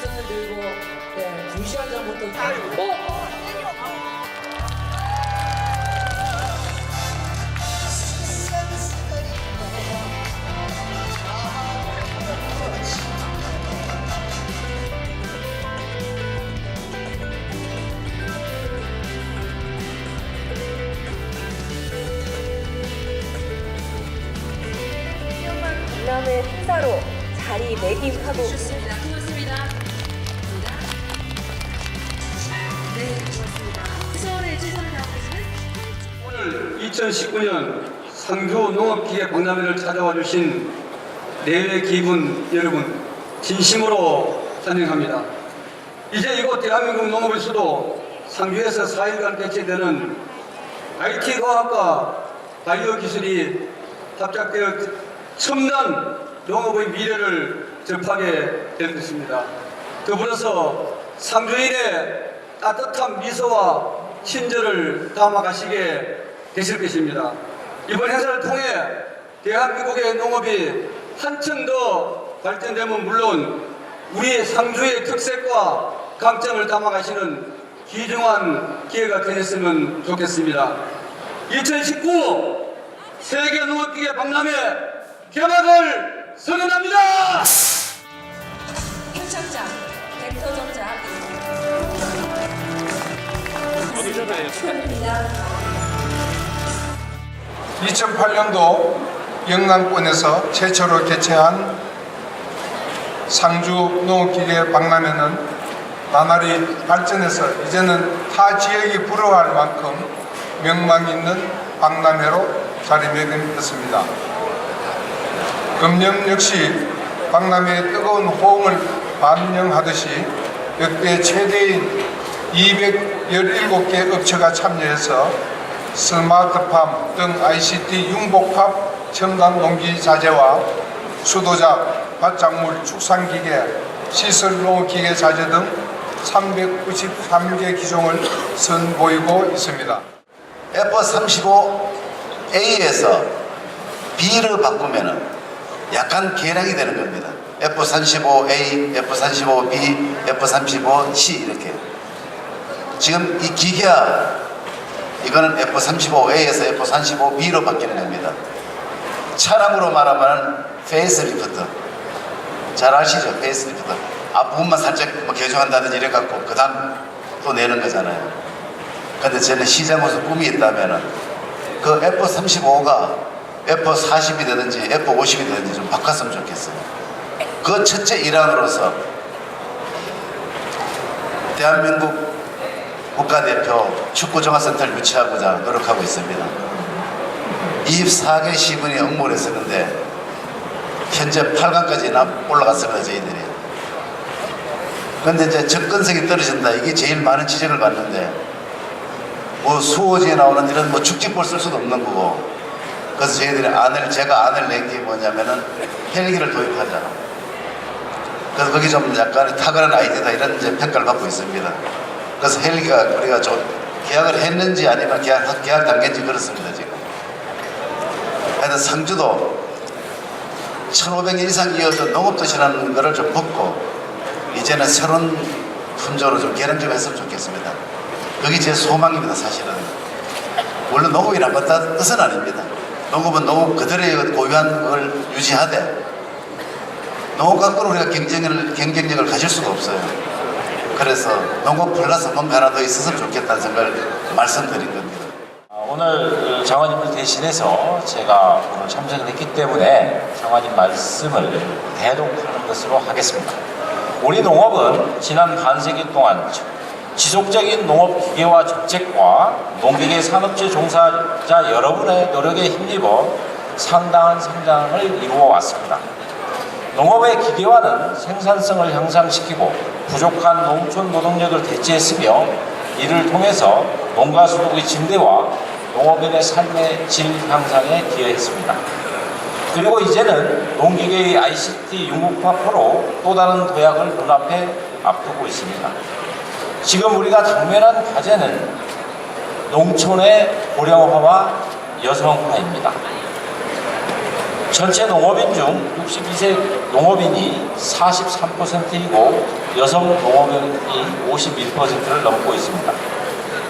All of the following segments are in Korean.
2시간 전부터 어? 강남의 행사로 자리 매김하고 좋습니다. 고맙습니다. 오늘 2019년 상주 농업기계 박람회를 찾아와 주신 내외 기분 여러분 진심으로 환영합니다. 이제 이곳 대한민국 농업의 수도 상주에서 4일간 개최되는 IT 과학과 바이오 기술이 합작되어 첨단 농업의 미래를 접하게 될 것입니다. 더불어서 상주인의 따뜻한 미소와 친절을 담아가시게 되실 것입니다. 이번 행사를 통해 대한민국의 농업이 한층 더 발전되면 물론 우리 상주의 특색과 강점을 담아가시는 귀중한 기회가 되었으면 좋겠습니다. 2019 세계 농업기계 박람회 개막을 선언합니다. 표창장, 벡터 정 장. 축하드립니다. 2008년도 영남권에서 최초로 개최한 상주 농업기계 박람회는 나날이 발전해서 이제는 타 지역이 부러워할 만큼 명망 있는 박람회로 자리매김했습니다. 금년 역시 박람회의 뜨거운 호응을 반영하듯이 역대 최대인 217개 업체가 참여해서 스마트팜 등 ICT 융복합 첨단 농기 자재와 수도자, 밭작물, 축산기계, 시설 농기계 자재 등 393개 기종을 선보이고 있습니다. F35A에서 B를 바꾸면은 약간 개량이 되는 겁니다. F35A, F35B, F35C 이렇게. 지금 이 기계야 이거는 F35A에서 F35B로 바뀌는 겁니다. 차량으로 말하면 페이스리프트. 잘 아시죠? 페이스리프트. 앞부분만 살짝 뭐 개조한다든지 이래 갖고 그 다음 또 내는 거잖아요. 근데 저는 시장에서 꿈이 있다면은 그 F35가 F40이 되든지 F50이 되든지 좀 바꿨으면 좋겠어요. 그 첫째 일환으로서 대한민국 국가대표 축구종합센터를 유치하고자 노력하고 있습니다. 24개 시군이 응모를 했었는데 현재 8강까지 올라갔습니다. 저희들이. 근데 이제 접근성이 떨어진다. 이게 제일 많은 지적을 받는데 뭐 수호지에 나오는 이런 뭐 축지볼 쓸 수도 없는 거고 그래서 저희들이 안을 제가 안을 낸 게 뭐냐면은 헬기를 도입하자. 그래서 거기 좀 약간 탁월한 아이디어다 이런 이제 평가를 받고 있습니다. 그래서 헬기가 우리가 좀 계약을 했는지 아니면 계약, 계약 단계인지 그렇습니다 지금. 하여튼 상주도 1500년 이상 이어졌던 농업도시라는 거를 좀 벗고 이제는 새로운 품종으로 좀 개량 좀 했으면 좋겠습니다. 그게 제 소망입니다 사실은. 물론 농업이 나빴다 뜻은 아닙니다. 농업은 농업 그들의 고유한 걸 유지하되 농업 갖고는 우리가 경쟁을, 경쟁력을 가질 수가 없어요. 그래서 농업 플러스 더 있었으면 좋겠다는 생각을 말씀드린 겁니다. 아, 오늘 장관님을 대신해서 제가 오늘 참석을 했기 때문에 장관님 말씀을 대독하는 것으로 하겠습니다. 우리 농업은 지난 반세기 동안 지속적인 농업 기계화 정책과 농기계 산업재 종사자 여러분의 노력에 힘입어 상당한 성장을 이루어 왔습니다. 농업의 기계화는 생산성을 향상시키고 부족한 농촌 노동력을 대체했으며 이를 통해서 농가 소득의 증대와 농업인의 삶의 질 향상에 기여했습니다. 그리고 이제는 농기계의 ICT 융합화로 또 다른 도약을 눈앞에 앞두고 있습니다. 지금 우리가 당면한 과제는 농촌의 고령화와 여성화입니다. 전체 농업인 중 62세 농업인이 43%이고 여성 농업인이 51%를 넘고 있습니다.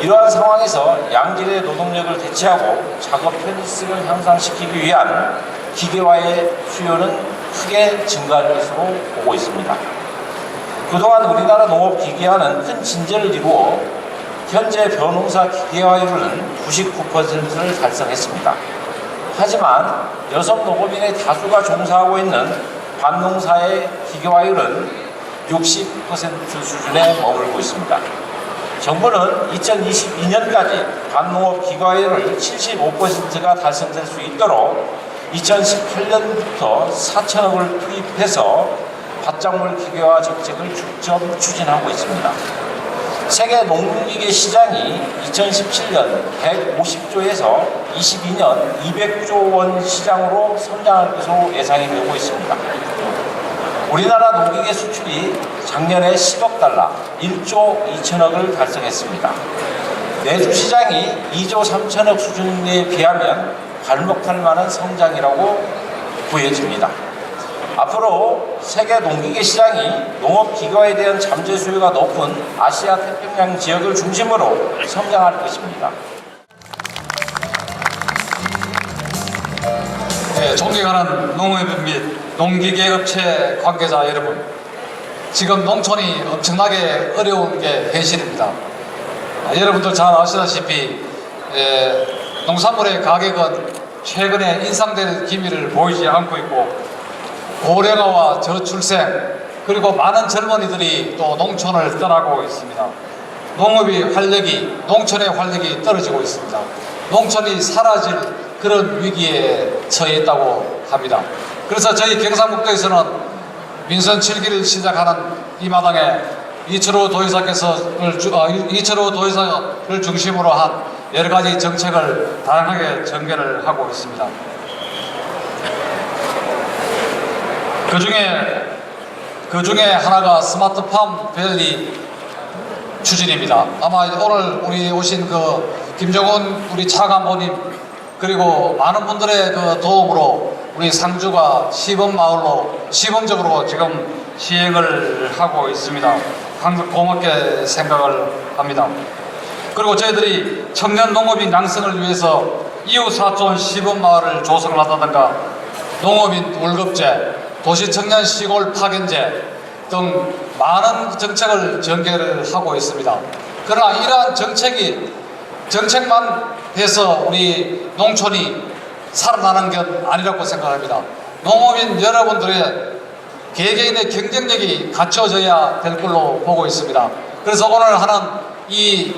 이러한 상황에서 양질의 노동력을 대체하고 작업 편의성을 향상시키기 위한 기계화의 수요는 크게 증가할 것으로 보고 있습니다. 그동안 우리나라 농업 기계화는 큰 진전을 이루어 현재 벼농사 기계화율은 99%를 달성했습니다. 하지만 여성 농업인의 다수가 종사하고 있는 반농사의 기계화율은 60% 수준에 머물고 있습니다. 정부는 2022년까지 반농업 기계화율을 75%가 달성될 수 있도록 2018년부터 4천억을 투입해서 밭작물 기계화 정책을 중점 추진하고 있습니다. 세계 농기계 시장이 2017년 150조에서 22년 200조 원 시장으로 성장할 것으로 예상이 되고 있습니다. 우리나라 농기계 수출이 작년에 10억 달러, 1조 2천억을 달성했습니다. 내수 시장이 2조 3천억 수준에 비하면 발목할 만한 성장이라고 보여집니다. 앞으로 세계 농기계 시장이 농업 기계화에 대한 잠재 수요가 높은 아시아 태평양 지역을 중심으로 성장할 것입니다. 네, 존경하는 농업 및 농기계 업체 관계자 여러분, 지금 농촌이 엄청나게 어려운 게 현실입니다. 아, 여러분들 잘 아시다시피 에, 농산물의 가격은 최근에 인상될 기미를 보이지 않고 있고 고령화와 저출생 그리고 많은 젊은이들이 또 농촌을 떠나고 있습니다. 농업이 활력이 농촌의 활력이 떨어지고 있습니다. 농촌이 사라질 그런 위기에 처해 있다고 합니다. 그래서 저희 경상북도에서는 민선 7기를 시작하는 이 마당에 이철호 도의사께서 어, 이철호 도의사를 중심으로 한 여러 가지 정책을 다양하게 전개를 하고 있습니다. 그 중에 그 중에 하나가 스마트팜 밸리 추진입니다. 아마 오늘 우리 오신 그 김정은 우리 차관보님 그리고 많은 분들의 그 도움으로 우리 상주가 시범 마을로 시범적으로 지금 시행을 하고 있습니다. 항상 고맙게 생각을 합니다. 그리고 저희들이 청년 농업인 양성을 위해서 이웃 사촌 시범 마을을 조성을 한다든가 농업인 월급제, 도시 청년 시골 파견제 등 많은 정책을 전개를 하고 있습니다. 그러나 이러한 정책이 정책만 해서 우리 농촌이 살아나는 건 아니라고 생각합니다. 농업인 여러분들의 개개인의 경쟁력이 갖춰져야 될 걸로 보고 있습니다. 그래서 오늘 하는 이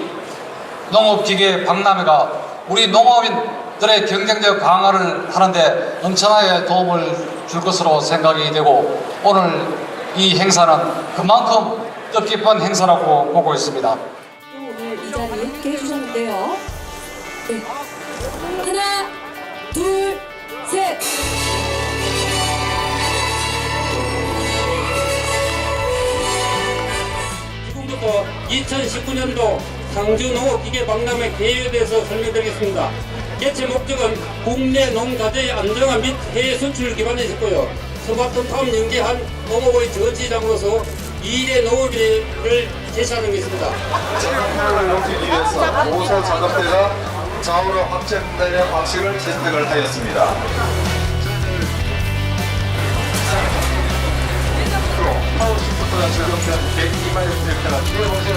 농업기계 박람회가 우리 농업인 들의 경쟁력 강화를 하는데 엄청나게 도움을 줄 것으로 생각이 되고 오늘 이 행사는 그만큼 뜻깊은 행사라고 보고 있습니다. 오늘 이 자리에 함께 해주셨는데요. 네. 하나, 둘, 셋. 지금부터 2019년도 상주 농업기계 박람회 개요에 대해서 설명드리겠습니다. 개최 목적은 국내 농자재의 안정화 및 해외 수출을 기반에 있고요. 스마트팜 연계한 농업의 저지장으로서 2대 농업인을 제시하는 것입니다. 체육을 높이기 위해서 보소 작업대가 좌우로 확장되는 방식을 채택을 하였습니다. 파워시프트가 적용된 102마일 트랙터가 뛰어오시는